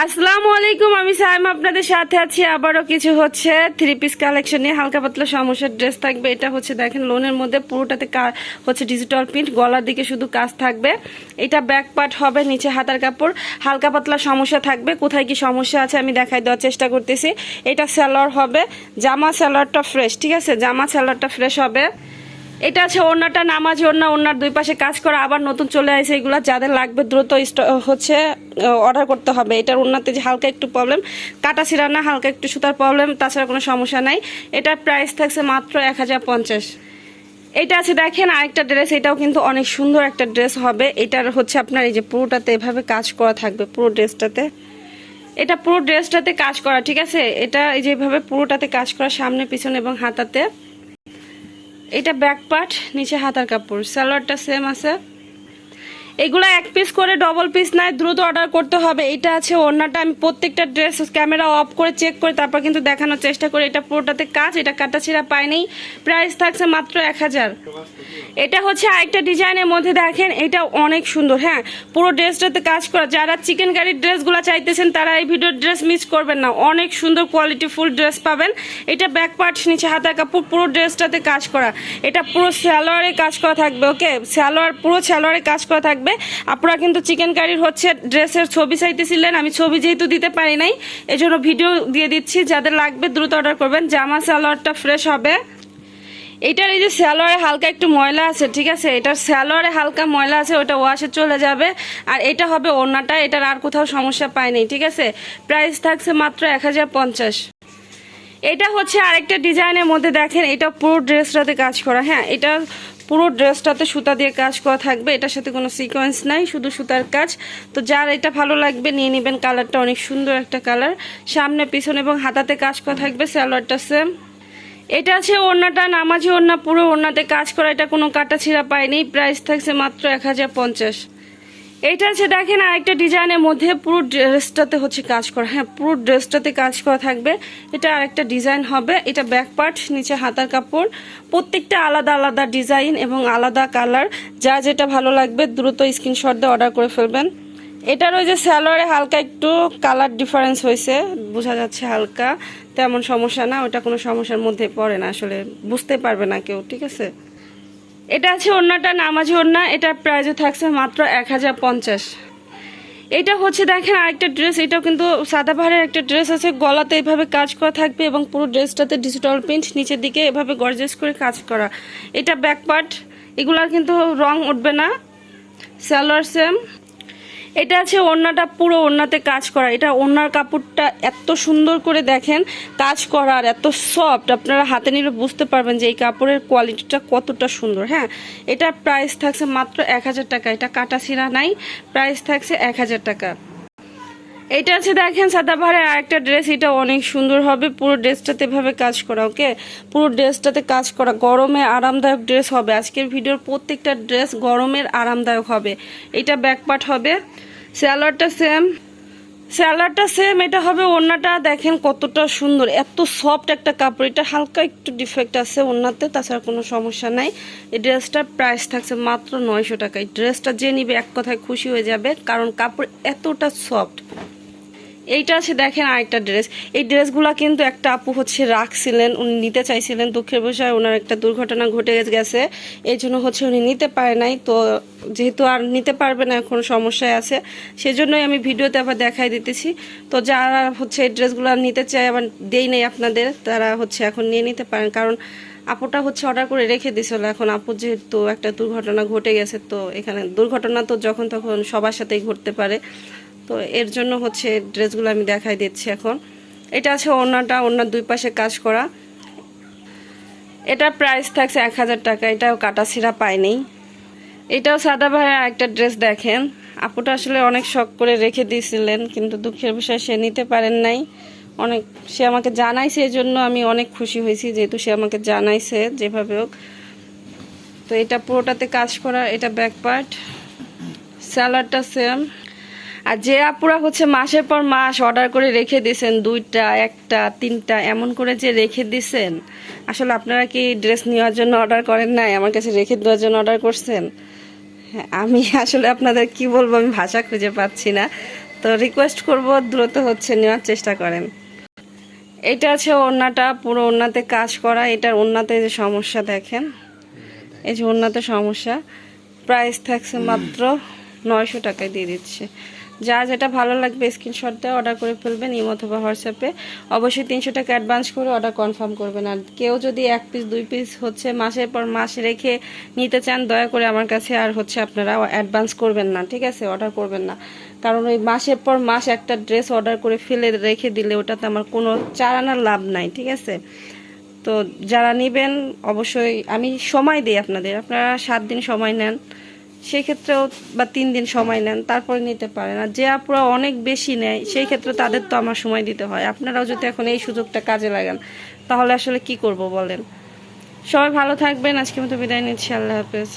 আসসালামু আলাইকুম, আমি সাইম আপনাদের সাথে আছি। আবারও কিছু হচ্ছে থ্রি পিস কালেকশন নিয়ে। হালকা পাতলা সমস্যার ড্রেস থাকবে। এটা হচ্ছে দেখেন লোনের মধ্যে পুরোটাতে হচ্ছে ডিজিটাল প্রিন্ট গলার দিকে শুধু কাজ থাকবে। এটা ব্যাক পার্ট হবে, নিচে হাতার কাপড়। হালকা পাতলা সমস্যা থাকবে। কোথায় কি সমস্যা আছে আমি দেখাই দেওয়ার চেষ্টা করতেছি। এটা স্যালোয়ার হবে। জামা স্যালোয়ারটা ফ্রেশ ঠিক আছে? জামা স্যালোয়ারটা ফ্রেশ হবে। এটা আছে ওড়নাটা, নামাজ, ওড়না, ওড়নার দুই পাশে কাজ করা, আবার নতুন চলে আসে এগুলো, যাদের লাগবে দ্রুত হচ্ছে অর্ডার করতে হবে। এটার ওড়নাতে যে হালকা একটু প্রবলেম কাটা ছিঁড়া না, হালকা একটু সুতার প্রবলেম তাছাড়া কোনো সমস্যা নাই। এটার প্রাইস থাকছে মাত্র এক হাজার পঞ্চাশ। এটা আছে দেখেন, আরেকটা ড্রেস এটাও কিন্তু অনেক সুন্দর একটা ড্রেস হবে। এটার হচ্ছে আপনার এই যে পুরোটাতে এভাবে কাজ করা থাকবে, পুরো ড্রেসটাতে এটা পুরো ড্রেসটাতে কাজ করা, ঠিক আছে? এটা এই যেভাবে পুরোটাতে কাজ করা, সামনে, পিছনে এবং হাতাতে। এটা ব্যাক পার্ট নিচে হাতার কাপড়। সালোয়ারটা সেম আছে। এগুলো এক পিস করে ডবল পিস নাই, দ্রুত অর্ডার করতে হবে। এটা আছে ওড়নাটা, আমি প্রত্যেকটা ড্রেস ক্যামেরা অফ করে চেক করে তারপর কিন্তু দেখানোর চেষ্টা করি। এটা পুরোটাতে কাজ, এটা কাটা ছিঁড়া পাইনি প্রাইস থাকছে মাত্র এক হাজার। এটা হচ্ছে আরেকটা ডিজাইনের মধ্যে দেখেন, এটা অনেক সুন্দর হ্যাঁ। পুরো ড্রেসটাতে কাজ করা। যারা চিকেন কারির ড্রেসগুলো চাইতেছেন, তারা এই ভিডিওর ড্রেস মিস করবেন না। অনেক সুন্দর কোয়ালিটি ফুল ড্রেস পাবেন। এটা ব্যাক পার্ট নিচে হাতার কাপড়, পুরো ড্রেসটাতে কাজ করা। এটা পুরো স্যালোয়ারে কাজ করা থাকবে ওকে স্যালোয়ার পুরো স্যালোয়ারে কাজ করা থাকবে। আপনারা কিন্তু চিকেন কারির হচ্ছে ড্রেসের ছবি চাইতেছিলেন, আমি ছবি যেহেতু দিতে পারি নাই, এজন্য ভিডিও দিয়ে দিচ্ছি, যাদের লাগবে দ্রুত অর্ডার করবেন। জামা স্যালোয়ারটা ফ্রেশ হবে। এটার এই যে স্যালোয়ারে হালকা একটু ময়লা আছে, ঠিক আছে? এটার স্যালোয়ারে হালকা ময়লা আছে, ওটা ওয়াশে চলে যাবে। আর এটা হবে ওড়নাটা, এটার আর কোথাও সমস্যা পায়নি, ঠিক আছে? প্রাইস থাকছে মাত্র এক হাজার পঞ্চাশ। এটা হচ্ছে আরেকটা ডিজাইনের মধ্যে দেখেন, এটা পুরো ড্রেসটাতে কাজ করা হ্যাঁ? এটা পুরো ড্রেসটাতে সুতা দিয়ে কাজ করা থাকবে, এটার সাথে কোনো সিকোয়েন্স নাই, শুধু সুতার কাজ। তো যার এটা ভালো লাগবে নিয়ে নেবেন কালারটা অনেক সুন্দর একটা কালার সামনে, পিছনে এবং হাতাতে কাজ করা থাকবে স্যালোয়ারটা সেম এটা আছে ওড়নাটা, নামাজি ওড়না, পুরো ওড়নাতে কাজ করা, এটা কোনো কাটা ছিঁড়া পায়নি। প্রাইস থাকছে মাত্র এক হাজার পঞ্চাশ। এইটা হচ্ছে দেখেন আরেকটা ডিজাইনের মধ্যে পুরো ড্রেসটাতে হচ্ছে কাজ করা। হ্যাঁ পুরো ড্রেসটাতে কাজ করা থাকবে। এটা আরেকটা ডিজাইন হবে। এটা ব্যাক পার্ট নিচে হাতার কাপড়। প্রত্যেকটা আলাদা আলাদা ডিজাইন এবং আলাদা কালার। যা যেটা ভালো লাগবে, দ্রুত স্ক্রিনশট দিয়ে অর্ডার করে ফেলবেন। এটার ওই যে স্যালোয়ারে হালকা একটু কালার ডিফারেন্স হয়েছে। বোঝা যাচ্ছে হালকা। তেমন সমস্যা না, ওটা কোনো সমস্যার মধ্যে পড়ে না। আসলে বুঝতে পারবে না কেউ, ঠিক আছে? এটা আছে ওড়নাটা নামাজি ওড়না, এটা প্রাইসে থাকছে মাত্র এক হাজার পঞ্চাশ। এটা হচ্ছে দেখেন আরেকটা ড্রেস এটাও কিন্তু সাদা পাহাড়ের একটা ড্রেস আছে, গলাতে এভাবে কাজ করা থাকবে এবং পুরো ড্রেসটাতে ডিজিটাল প্রিন্ট নিচের দিকে এভাবে গর্জেস করে কাজ করা। এটা ব্যাকপার্ট এগুলার কিন্তু রং উঠবে না স্যালোয়ার সেম এটা আছে ওড়নাটা পুরো ওড়নাতে কাজ করা। এটা ওড়নার কাপড়টা এত সুন্দর করে দেখেন, কাজ করা আর এত সফট আপনারা হাতে নিলে বুঝতে পারবেন যে এই কাপড়ের কোয়ালিটিটা কতটা সুন্দর হ্যাঁ? এটা প্রাইস থাকছে মাত্র এক হাজার টাকা। এটা কাটা সিরা নাই প্রাইস থাকছে এক হাজার টাকা। এটা আছে দেখেন সাদাবাহারের আরেকটা ড্রেস এটা অনেক সুন্দর হবে। পুরো ড্রেসটাতে এভাবে কাজ করা ওকে পুরো ড্রেসটাতে কাজ করা, গরমে আরামদায়ক ড্রেস হবে। আজকের ভিডিওর প্রত্যেকটা ড্রেস গরমের আরামদায়ক হবে। এটা ব্যাকপার্ট হবে। স্যালোয়ারটা সেম স্যালোয়ারটা সেম এটা হবে ওড়নাটা। দেখেন কতটা সুন্দর, এত সফট একটা কাপড়। এটা হালকা একটু ডিফেক্ট আছে ওড়নাতে, তাছাড়া কোনো সমস্যা নাই। এই ড্রেসটার প্রাইস থাকছে মাত্র নয়শো টাকা এই ড্রেসটা যে নিবে এক কথায় খুশি হয়ে যাবে, কারণ কাপড় এতটা সফট এইটা আছে, দেখেন আরেকটা ড্রেস। এই ড্রেসগুলো কিন্তু একটা আপু হচ্ছে রাখছিলেন, উনি নিতে চাইছিলেন। দুঃখের বিষয়, ওনার একটা দুর্ঘটনা ঘটে গেছে। এই জন্য হচ্ছে উনি নিতে পারে নাই। তো যেহেতু আর নিতে পারবে না, এখন সমস্যায় আছে। সেজন্যই আমি ভিডিওতে আবার দেখাই দিতেছি। তো যারা হচ্ছে এই ড্রেসগুলো নিতে চায়, আবার দেই নেই আপনাদের, তারা হচ্ছে এখন নিয়ে নিতে পারেন। কারণ আপুটা হচ্ছে অর্ডার করে রেখে দিয়েছিল। এখন আপু যেহেতু একটা দুর্ঘটনা ঘটে গেছে, তো এখানে দুর্ঘটনা তো যখন তখন সবার সাথেই ঘটতে পারে। তো এর জন্য হচ্ছে ড্রেসগুলো আমি দেখাই দিচ্ছি এখন। এটা আছে ওড়নাটা ওনার দুই পাশে কাজ করা। এটা প্রাইস থাকছে এক হাজার টাকা, এটাও কাটা ছিঁড়া পায়নি। এটাও সাদা ভাইয়ের একটা ড্রেস দেখেন। আপুটা আসলে অনেক শখ করে রেখে দিয়েছিলেন, কিন্তু দুঃখের বিষয় সে নিতে পারেন নাই। অনেক, সে আমাকে জানাইছে এই জন্য আমি অনেক খুশি হয়েছি, যেহেতু সে আমাকে জানাইছে, যেভাবে হোক। তো এটা পুরোটাতে কাজ করা, এটা ব্যাক পার্ট স্যালাডটা সেম আর যে আপুরা হচ্ছে মাসের পর মাস অর্ডার করে রেখে দিয়েছেন দুইটা একটা তিনটা এমন করে যে রেখে দিছেন আসলে আপনারা কি ড্রেস নেওয়ার জন্য অর্ডার করেন নাই? আমার কাছে রেখে দেওয়ার জন্য অর্ডার করছেন? হ্যাঁ, আমি আসলে আপনাদের কি বলব আমি ভাষা খুঁজে পাচ্ছি না। তো রিকোয়েস্ট করব দ্রুত হচ্ছে নেওয়ার চেষ্টা করেন। এটা আছে ওড়নাটা পুরো ওড়নাতে কাজ করা। এটার ওড়নাতে যে সমস্যা দেখেন এই যে ওড়নাতে সমস্যা প্রাইস থাকছে মাত্র নয়শো টাকায় দিয়ে দিচ্ছে। যা যেটা ভালো লাগবে স্ক্রিনশট দিয়ে অর্ডার করে ফেলবেন ইম অথবা হোয়াটসঅ্যাপে অবশ্যই তিনশো টাকা অ্যাডভান্স করে অর্ডার কনফার্ম করবেন। আর কেউ যদি এক পিস দুই পিস হচ্ছে মাসের পর মাস রেখে নিতে চান, দয়া করে আমার কাছে আর হচ্ছে আপনারা অ্যাডভান্স করবেন না, ঠিক আছে? অর্ডার করবেন না। কারণ ওই মাসের পর মাস একটা ড্রেস অর্ডার করে ফেলে রেখে দিলে ওটাতে আমার কোনো চারানার লাভ নাই, ঠিক আছে? তো যারা নেবেন, অবশ্যই আমি সময় দিই আপনাদের। আপনারা সাত দিন সময় নেন। সেই ক্ষেত্রেও বা তিন দিন সময় নেন, তারপরে নিতে পারেন। আর যে আপুরা অনেক বেশি নেয়, সেই ক্ষেত্রে তাদের তো আমার সময় দিতে হয়। আপনারাও যদি এখন এই সুযোগটা কাজে লাগান, তাহলে আসলে কি করব বলেন? সবাই ভালো থাকবেন। আজকে মতো বিদায় নিচ্ছি। আল্লাহ হাফেজ।